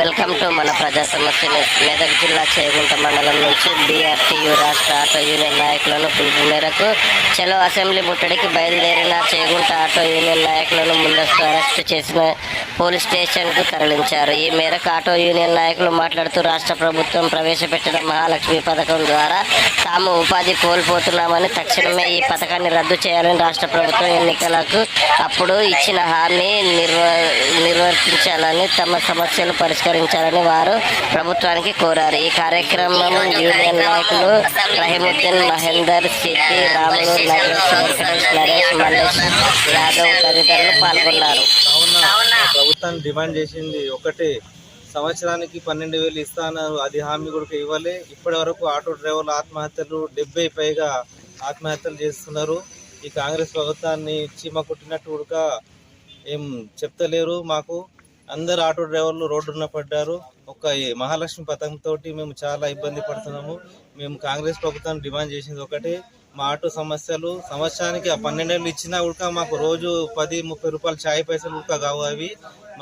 మన ప్రజా సమస్యలు మెదక్ జిల్లా చేగుంట మండలం నుంచి బీఆర్టీయూ రాష్ట్ర ఆటో యూనియన్ నాయకులను పిలుపు మేరకు చలో అసెంబ్లీ ముట్టడికి బయలుదేరిన చేగుంట ఆటో యూనియన్ నాయకులను ముందస్తు అరెస్టు చేసిన పోలీస్ స్టేషన్కు తరలించారు. ఈ మేరకు ఆటో యూనియన్ నాయకులు మాట్లాడుతూ రాష్ట్ర ప్రభుత్వం ప్రవేశపెట్టిన మహాలక్ష్మి పథకం ద్వారా తాము ఉపాధి కోల్పోతున్నామని తక్షణమే ఈ పథకాన్ని రద్దు చేయాలని రాష్ట్ర ప్రభుత్వం ఎన్నికలకు అప్పుడు ఇచ్చిన హామీ నిర్వ నిర్వర్తించాలని తమ సమస్యలు పరిష్కరించాలని వారు ప్రభుత్వానికి కోరారు. ఈ కార్యక్రమం యూనియన్ నాయకులు రహీముద్దీన్ మహేందర్ సిద్ధి రాములు నరేష్ వెంకటేష్ నరేష్ మల్లేష్ యాదవ్ తదితరులు పాల్గొన్నారు. కావున ప్రభుత్వాన్ని డిమాండ్ చేసింది ఒకటి సంవత్సరానికి పన్నెండు వేలు ఇస్తాను అది హామీ కూడా ఇవ్వాలి. ఇప్పటి వరకు ఆటో డ్రైవర్లు ఆత్మహత్యలు డెబ్బై పైగా ఆత్మహత్యలు చేస్తున్నారు. ఈ కాంగ్రెస్ ప్రభుత్వాన్ని చీమ కొట్టినట్టు కూడా ఏం చెప్తలేరు మాకు. అందరు ఆటో డ్రైవర్లు రోడ్డున పడ్డారు. ఒక మహాలక్ష్మి పథకంతో మేము చాలా ఇబ్బంది పడుతున్నాము. మేము కాంగ్రెస్ ప్రభుత్వం డిమాండ్ చేసింది ఒకటే. మా ఆటో సమస్యలు సంవత్సరానికి ఆ పన్నెండేళ్ళు ఇచ్చినా ఉడక మాకు రోజు పది ముప్పై రూపాయలు ఛాయ్ పైసలు ఉడక కావు అవి.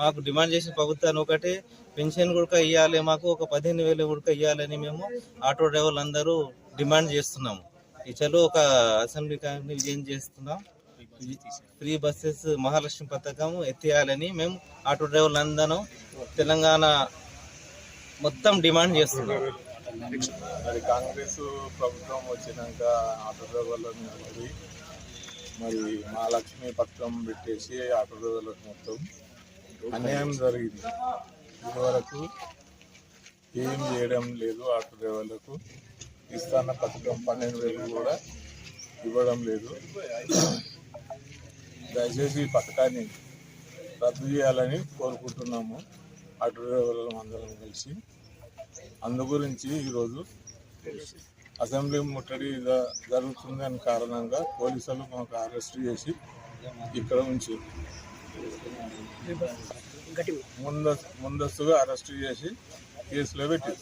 మాకు డిమాండ్ చేసిన ప్రభుత్వాన్ని ఒకటే. పెన్షన్ కూడా ఇవ్వాలి మాకు ఒక పదిహేను వేలు ఉడక ఇవ్వాలని మేము ఆటో డ్రైవర్లు అందరూ డిమాండ్ చేస్తున్నాము. ఈ చలో ఒక అసెంబ్లీ కార్యక్రమం విజయం చేస్తున్నాం. ఫ్రీ బస్సెస్ మహాలక్ష్మి పథకం ఎత్తేయాలని మేము ఆటో డ్రైవర్లు అందరం తెలంగాణ మొత్తం డిమాండ్ చేస్తున్నాం. మరి కాంగ్రెస్ ప్రభుత్వం వచ్చినాక ఆటో డ్రైవర్లను మరి మరి మహాలక్ష్మి పథకం పెట్టేసి ఆటో డ్రైవర్లకు మొత్తం అన్యాయం జరిగింది. ఇదివరకు ఏం చేయడం లేదు ఆటో డ్రైవర్లకు. ఇస్తాన్న పథకం పన్నెండు వేలు కూడా ఇవ్వడం లేదు. దయచేసి ఈ పథకాన్ని రద్దు చేయాలని కోరుకుంటున్నాము. ఆటో డ్రైవర్లు అందరం కలిసి. అందు గురించి ఈరోజు అసెంబ్లీ ముట్టడి జ- జరుగుతుందని కారణంగా పోలీసులు మాకు అరెస్ట్ చేసి ఇక్కడ ఉంచి ముందస్తు ముందస్తుగా అరెస్ట్ చేసి కేసులో పెట్టి